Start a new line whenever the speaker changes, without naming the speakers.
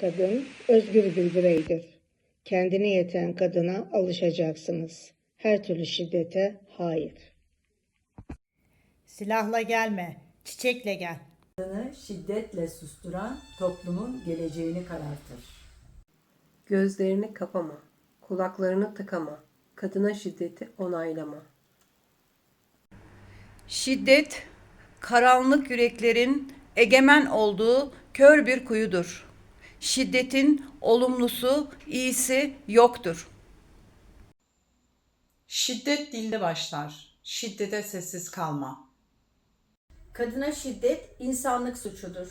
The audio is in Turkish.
Kadın özgür bir bireydir. Kendine yeten kadına alışacaksınız. Her türlü şiddete hayır.
Silahla gelme, çiçekle gel.
Kadını şiddetle susturan toplumun geleceğini karartır.
Gözlerini kapama, kulaklarını tıkama, kadına şiddeti onaylama.
Şiddet, karanlık yüreklerin egemen olduğu kör bir kuyudur. Şiddetin olumlusu, iyisi yoktur.
Şiddet dilde başlar. Şiddete sessiz kalma.
Kadına şiddet insanlık suçudur.